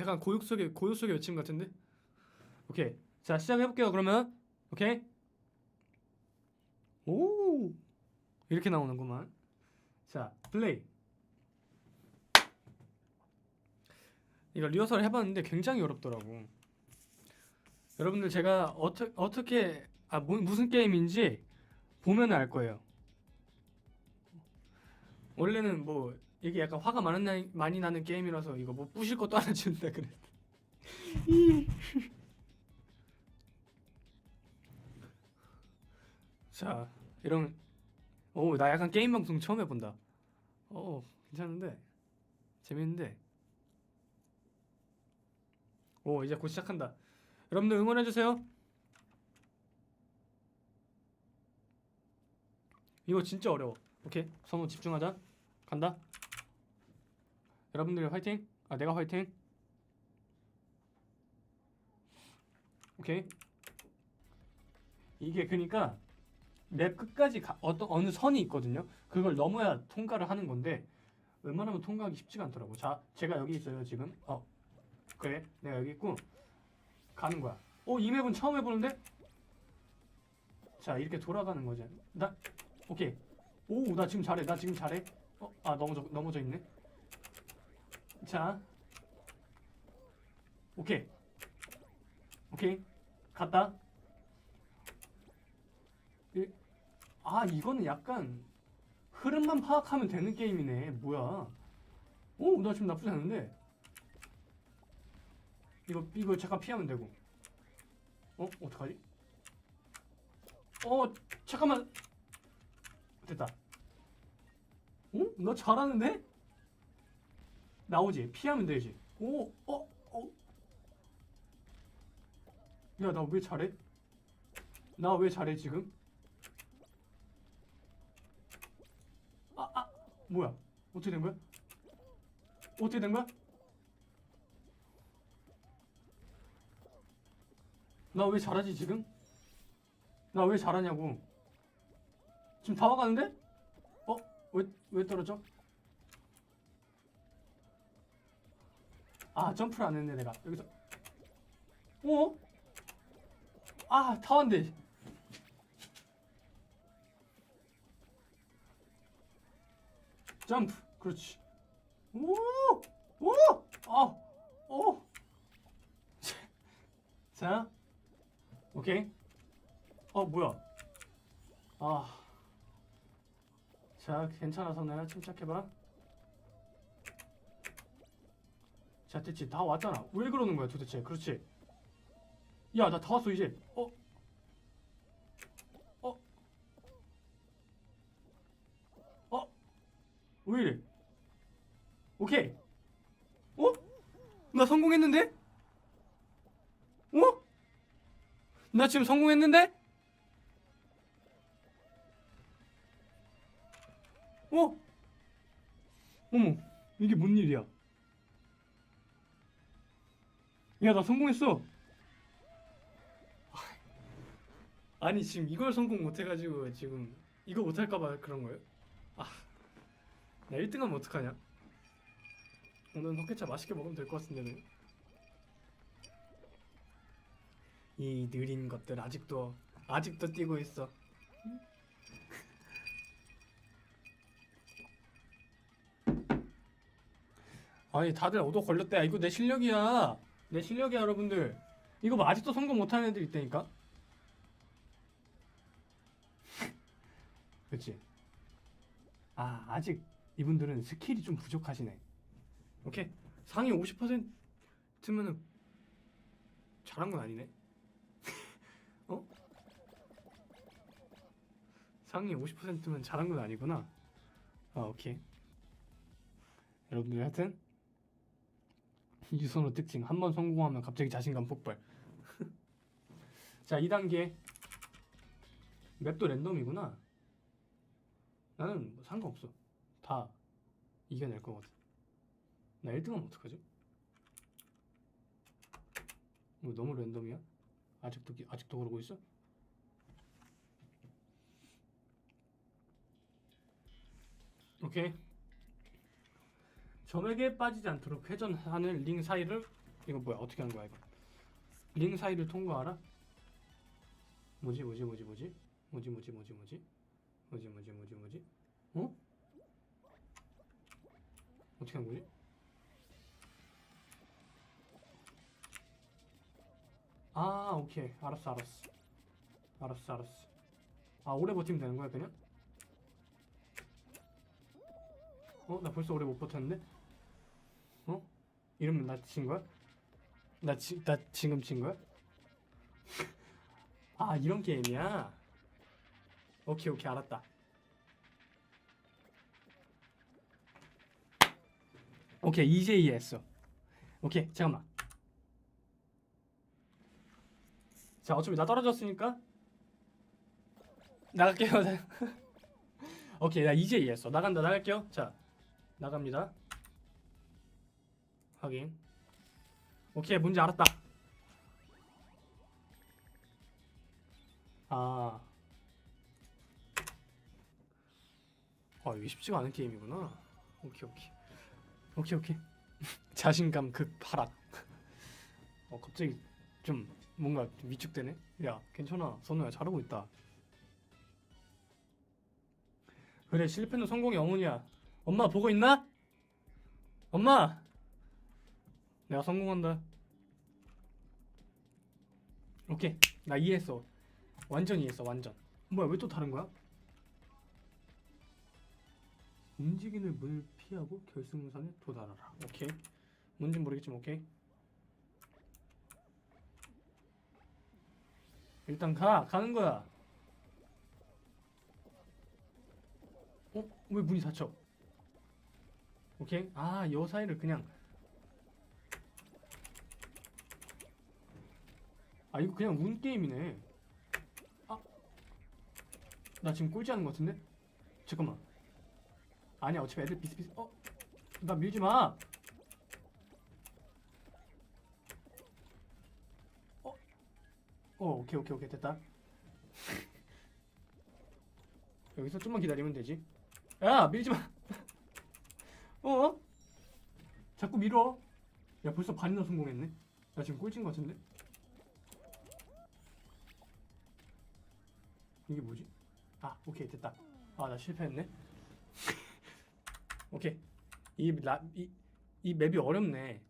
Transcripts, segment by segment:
약간 고육 속의 고요 속의 외침 같은데. 오케이. 자 시작해 볼게요. 그러면 오케이. 오 이렇게 나오는구만. 자 플레이. 이거 리허설 해봤는데 굉장히 어렵더라고. 여러분들 제가 어떻게 어떻게 아 뭐, 무슨 게임인지 보면 알 거예요. 원래는 뭐 이게 약간 화가 많은 나, 많이 나는 게임이라서 이거 뭐 부실 것도 안 해준다 그래. 자 이런 오나 약간 게임 방송 처음 해본다. 오 괜찮은데 재밌는데. 오 이제 곧 시작한다. 여러분들 응원해 주세요. 이거 진짜 어려워. 오케이 성우 집중하자. 간다. 여러분들 화이팅. 아 내가 화이팅. 오케이. 이게 그러니까 맵 끝까지 가, 어떤 어느 선이 있거든요. 그걸 넘어야 통과를 하는 건데 웬만하면 통과하기 쉽지가 않더라고. 자, 제가 여기 있어요 지금. 어, 그래. 내가 여기 있고 가는 거야. 어, 이 맵은 처음 해보는데? 자, 이렇게 돌아가는 거지. 나, 오케이. 오, 나 지금 잘해. 나 지금 잘해. 어, 아 넘어져 넘어져 있네. 자, 오케이, 오케이, 갔다. 이- 아 이거는 약간 흐름만 파악하면 되는 게임이네. 뭐야? 오, 나 지금 나쁘지 않은데. 이거 이거 잠깐 피하면 되고. 어, 어떡하지? 어, 잠깐만. 됐다. 어? 나 잘하는데? 나오지? 피하면 되지. 오, 어, 어. 야, 나 왜 잘해? 나 왜 잘해, 지금? 아, 아, 뭐야? 어떻게 된 거야? 어떻게 된 거야? 나 왜 잘하지, 지금? 나 왜 잘하냐고. 지금 다 와가는데? 어? 왜, 왜 떨어져? 아, 점프를 안 했네, 내가. 여기서. 어? 아, 다 왔네. 점프. 그렇지. 오! 오! 아! 오! 자. 오케이. 어, 뭐야? 아. 자, 괜찮아, 선우야. 침착해봐. 자, 됐지. 다 왔잖아. 왜 그러는 거야, 도대체? 그렇지. 야, 나 다 왔어, 이제. 어? 어? 어? 왜 이래? 오케이. 어? 나 성공했는데? 어? 나 지금 성공했는데? 어? 어머, 이게 뭔 일이야? 야, 나 성공했어. 아니, 지금 이걸 성공 못 해가지고 지금 이거 못 할까봐 그런 거예요? 아, 나 1등 하면 어떡하냐? 오늘 헛개차 맛있게 먹으면 될 것 같은데는. 이 느린 것들 아직도 아직도 뛰고 있어. 아니 다들 얻어 걸렸대. 아, 이거 내 실력이야. 내 실력이야 여러분들. 이거 뭐 아직도 성공 못하는 애들 있다니까. 그렇지. 아 아직 이분들은 스킬이 좀 부족하시네. 오케이 상위 50%면은 잘한 건 아니네. 어? 상위 50%면 잘한 건 아니구나. 아 오케이. 여러분들 하여튼 유선호 특징 한 번 성공하면 갑자기 자신감 폭발. 자 2단계 맵도 랜덤이구나. 나는 뭐 상관없어. 다 이겨낼 거거든. 나 1등하면 어떡하지? 뭐 너무 랜덤이야? 아직도 기- 아직도 그러고 있어? 오케이. 점에게 빠지지 않도록 회전하는 링 사이를 이거 뭐야? 어떻게 하는 거야 이거? 링 사이를 통과하라? 뭐지 뭐지 뭐지 뭐지? 뭐지 뭐지 뭐지 뭐지? 뭐지 뭐지 뭐지 뭐지? 어? 어떻게 한 거지? 아 오케이 알았어 알았어 알았어 알았어 아 오래 버티면 되는 거야 그냥? 어? 나 벌써 오래 못 버텼는데? 어? 이러면 나진 거야? 나, 지, 나 지금 진 거야? 아 이런 게임이야? 오케이 오케이 알았다 오케이 이제 이해했어 오케이 잠깐만 자 어차피 나 떨어졌으니까 나갈게요 오케이 나 이제 이해했어 나간다 나갈게요 자 나갑니다 확인 오케이 뭔지 알았다 아 아, 이게 쉽지가 않은 게임이구나. 오케이, 오케이. 오케이, 오케이. 자신감 극 하락. 어, 갑자기 좀 뭔가 좀 위축되네. 야, 괜찮아. 선우야, 잘하고 있다. 그래, 실패는 성공의 어머니야. 엄마 보고 있나? 엄마! 내가 성공한다. 오케이, 나 이해했어. 완전 이해했어, 완전. 뭐야, 왜 또 다른 거야? 움직이는 문을 피하고 결승선에 도달하라. 오케이. 뭔진 모르겠지만 오케이. 일단 가. 가는 거야. 어? 왜 문이 닫혀? 오케이. 아, 요 사이를 그냥 아, 이거 그냥 운 게임이네. 아. 나 지금 꼴찌하는 것 같은데? 잠깐만. 아니야 어차피 애들 비슷비슷 어? 나 밀지 마. 어? 어 오케이 오케이 오케이 됐다. 여기서 좀만 기다리면 되지. 야 밀지 마. 어? 자꾸 밀어. 야 벌써 반이나 성공했네. 나 지금 꼴찌인 것 같은데? 이게 뭐지? 아 오케이 됐다. 아 나 실패했네. 오케이 이, 라, 이, 이 맵이 어렵네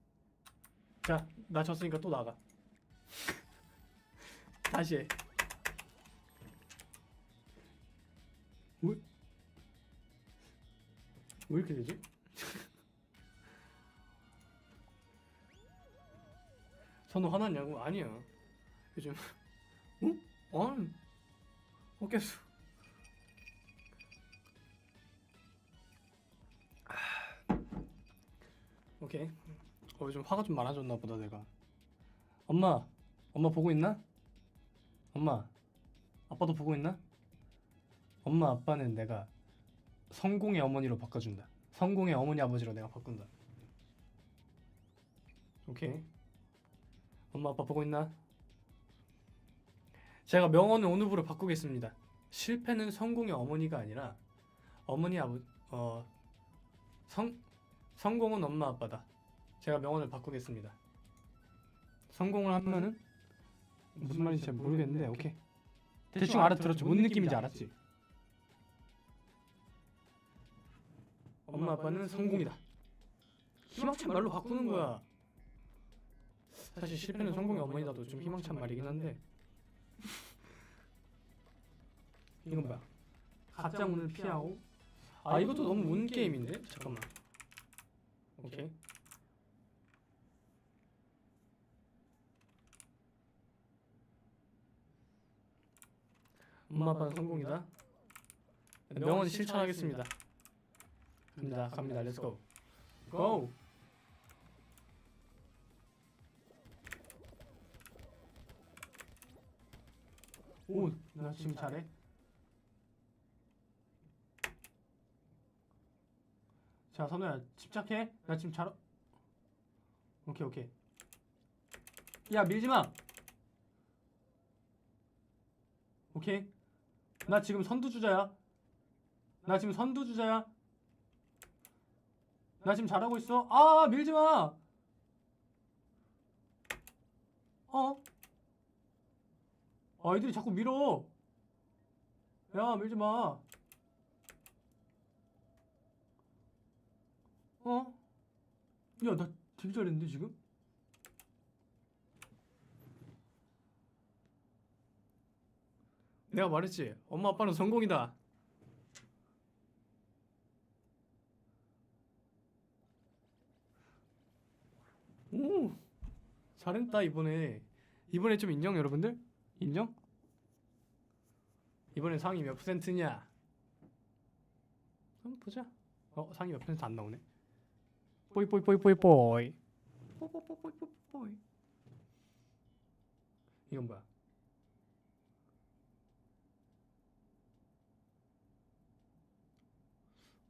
자나 졌으니까 또 나가 다시 해 왜? 왜 이렇게 되지? 선우 화났냐고? 아니야 요즘 응? 아니 없겠어 오케이. 어, 요즘 화가 좀 많아졌나 보다 내가. 엄마, 엄마 보고 있나? 엄마, 아빠도 보고 있나? 엄마, 아빠는 내가 성공의 어머니로 바꿔준다. 성공의 어머니 아버지로 내가 바꾼다. 오케이. 엄마, 아빠 보고 있나? 제가 명언을 오늘부로 바꾸겠습니다. 실패는 성공의 어머니가 아니라 어머니 아버 어 성, 성공은 엄마 아빠다. 제가 명언을 바꾸겠습니다. 성공을 하면은 무슨 말인지 잘 모르겠는데 오케이. 대충 알아들었죠. 뭔 느낌인지 알았지. 엄마 아빠는 성공이다. 희망찬 말로 바꾸는 거야. 사실 실패는 성공의 어머니다도 좀 희망찬 말이긴 한데. 이건 뭐야? 가짜 문을 피하고. 아 이것도 너무 운 게임인데? 잠깐만. 오케이. 엄마 아빠는 성공이다. 명언 실천하겠습니다. 갑니다. 갑니다. 렛츠 고. 고. 오, 나 지금 잘해. 자, 선우야, 집착해. 나 지금 잘. 오케이, 오케이. 야, 밀지 마. 오케이. 나 지금 선두주자야. 나 지금 선두주자야. 나 지금 잘하고 있어. 아, 밀지 마. 어? 아, 애들이 자꾸 밀어. 야, 밀지 마. 어? 야, 나 되게 잘했는데, 지금? 내가 말했지. 엄마 아빠는 성공이다. 오, 잘했다 이번에. 이번에 좀 인정 여러분들? 인정? 이번에 상위 몇 퍼센트냐? 한번 보자. 어, 상위 몇 퍼센트 안 나오네. 뽀이 뽀이 뽀이 뽀이 뽀이. 뽀뽀뽀뽀이 뽀이. 이건 뭐야?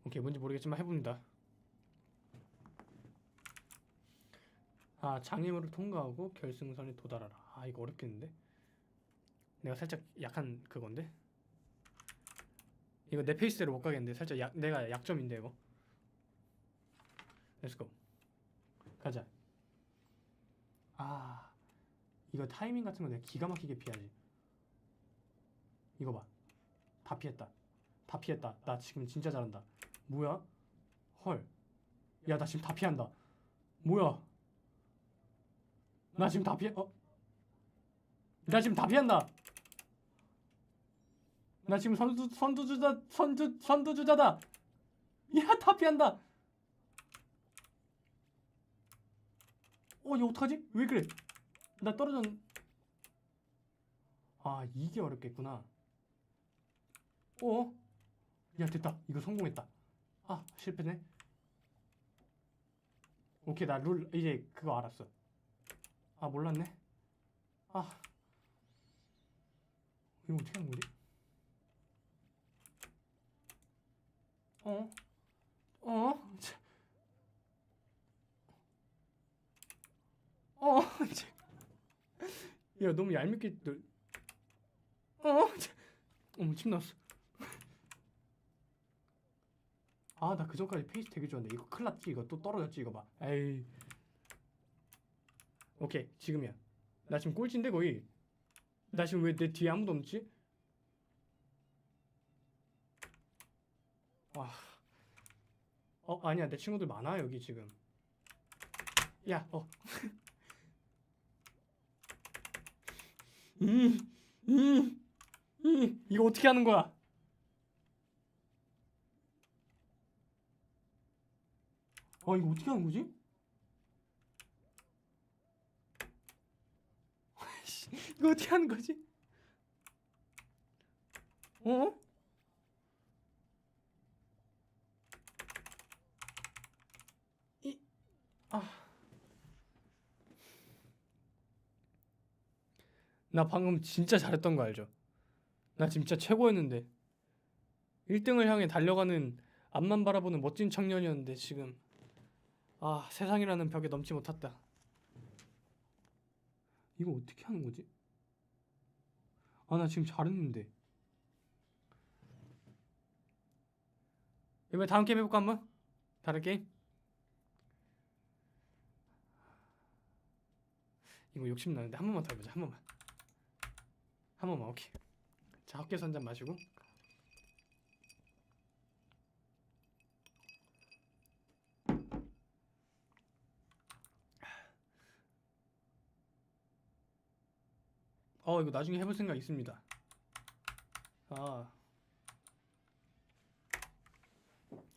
오케이 뭔지 모르겠지만 해봅니다. 아 장애물을 통과하고 결승선에 도달하라. 아 이거 어렵겠는데? 내가 살짝 약한 그건데? 이거 내 페이스대로 못 가겠는데 살짝 약, 내가 약점인데 이거. 렛츠고 가자. 아 이거 타이밍 같은 거 내가 기가 막히게 피하지. 이거 봐. 다 피했다. 다 피했다. 나 지금 진짜 잘한다. 뭐야? 헐. 야, 나 지금 다 피한다. 뭐야? 나 지금 다 피해. 어? 나 지금 다 피한다. 나 지금 선두 선두주자 선두 선두주자다. 야, 다 피한다. 어, 이거 어떡하지? 왜 그래? 나 떨어졌. 아, 이게 어렵겠구나. 어? 야, 됐다. 이거 성공했다. 아 실패네 오케이 나 룰 이제 그거 알았어 아 몰랐네 아 이거 어떻게 하는 거지 어? 어? 어? 차. 야 너무 얄밉게 널 어? 차. 어머 침 나왔어 아 나 그전까지 페이스 되게 좋았는데 이거 큰일 났지 이거 또 떨어졌지 이거 봐 에이 오케이 지금이야 나 지금 꼴찌인데 거의 나 지금 왜 내 뒤에 아무도 없지? 와. 어 아니야 내 친구들 많아 여기 지금 야 어. 음, 음, 음, 이거 어떻게 하는 거야? 아 이거 어떻게 하는 거지? 씨, 이거 어떻게 하는 거지? 어? 이 아. 나 방금 진짜 잘했던 거 알죠? 나 진짜 최고였는데 1등을 향해 달려가는 앞만 바라보는 멋진 청년이었는데 지금 아 세상이라는 벽에 넘지 못했다 이거 어떻게 하는 거지? 아 나 지금 잘했는데 이번에 다음 게임 해볼까 한번? 다른 게임? 이거 욕심나는데 한 번만 더 해보자 한 번만 한 번만 오케이 자 헛개서 한잔 마시고 어 이거 나중에 해볼 생각 있습니다. 아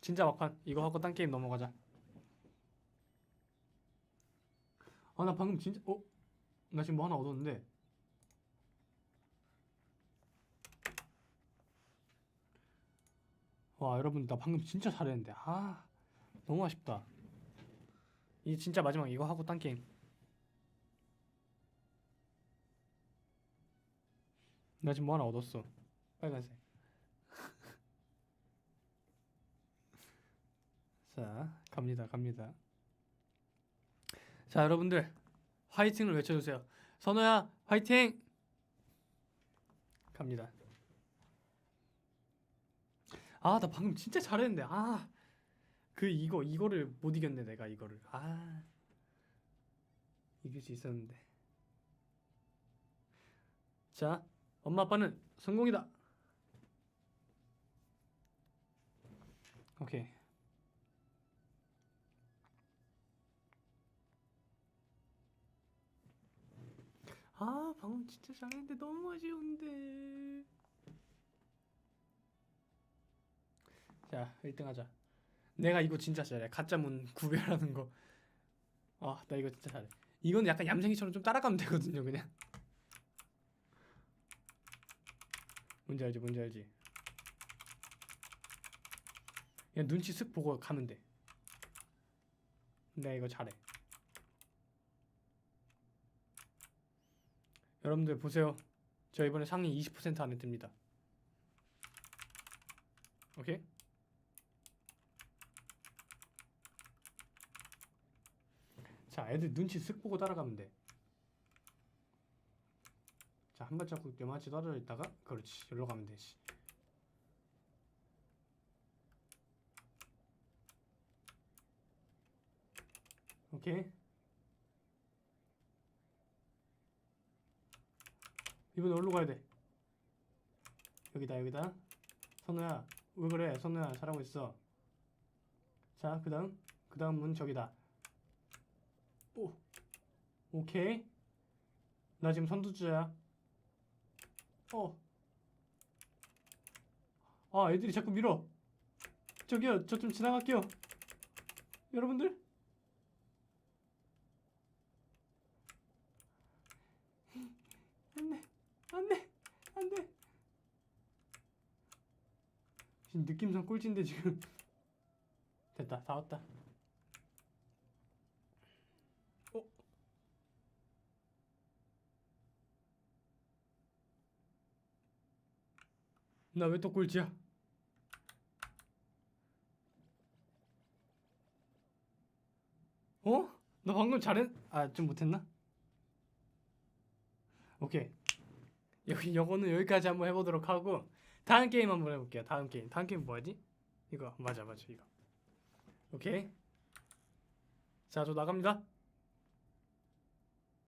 진짜 막판 이거 하고 딴 게임 넘어가자. 아 나 방금 진짜 어? 나 지금 뭐 하나 얻었는데 와 여러분 나 방금 진짜 잘했는데 아 너무 아쉽다. 이 진짜 마지막 이거 하고 딴 게임. 나 지금 뭐 하나 얻었어. 빨간색. 자, 갑니다. 갑니다. 자, 여러분들 화이팅을 외쳐 주세요. 선호야, 화이팅! 갑니다. 아, 나 방금 진짜 잘했는데. 아. 그 이거 이거를 못 이겼네, 내가 이거를. 아. 이길 수 있었는데. 자, 엄마 아빠는 성공이다. 오케이. 아, 방금 진짜 잘했는데 너무 아쉬운데. 자, 1등 하자. 내가 이거 진짜 잘해. 가짜 문 구별하는 거. 아, 나 이거 진짜 잘해. 이건 약간 얌생이처럼 좀 따라가면 되거든요, 그냥. 뭔지 알지, 뭔지 알지. 그냥 눈치 쓱 보고 가면 돼. 내가 이거 잘해. 여러분들 보세요. 저 이번에 상위 20% 안에 듭니다. 오케이? 자, 애들 눈치 쓱 보고 따라가면 돼. 자, 한 발자국 요만치 떨어져 있다가 그렇지. 여기로 가면 되지. 오케이. 이번에 어디로 가야 돼? 여기다, 여기다. 선우야, 왜 그래? 선우야, 잘하고 있어. 자, 그 다음, 그 다음 문 저기다. 오, 오케이. 나 지금 선두주자야. 어. 아, 애들이 자꾸 밀어. 저기요, 저 좀 지나갈게요. 여러분들. 안 돼, 안 돼, 안 돼. 지금 느낌상 꼴찌인데 지금. 됐다, 다 왔다. 어? 나 왜 또 꼴찌야? 어? 나 방금 잘했... 아, 좀 못했나? 오케이. 여기 영어는 여기까지 한번 해보도록 하고 다음 게임 한번 해볼게요. 다음 게임. 다음 게임 뭐하지? 이거 맞아 맞아 이거. 오케이. 자, 저 나갑니다.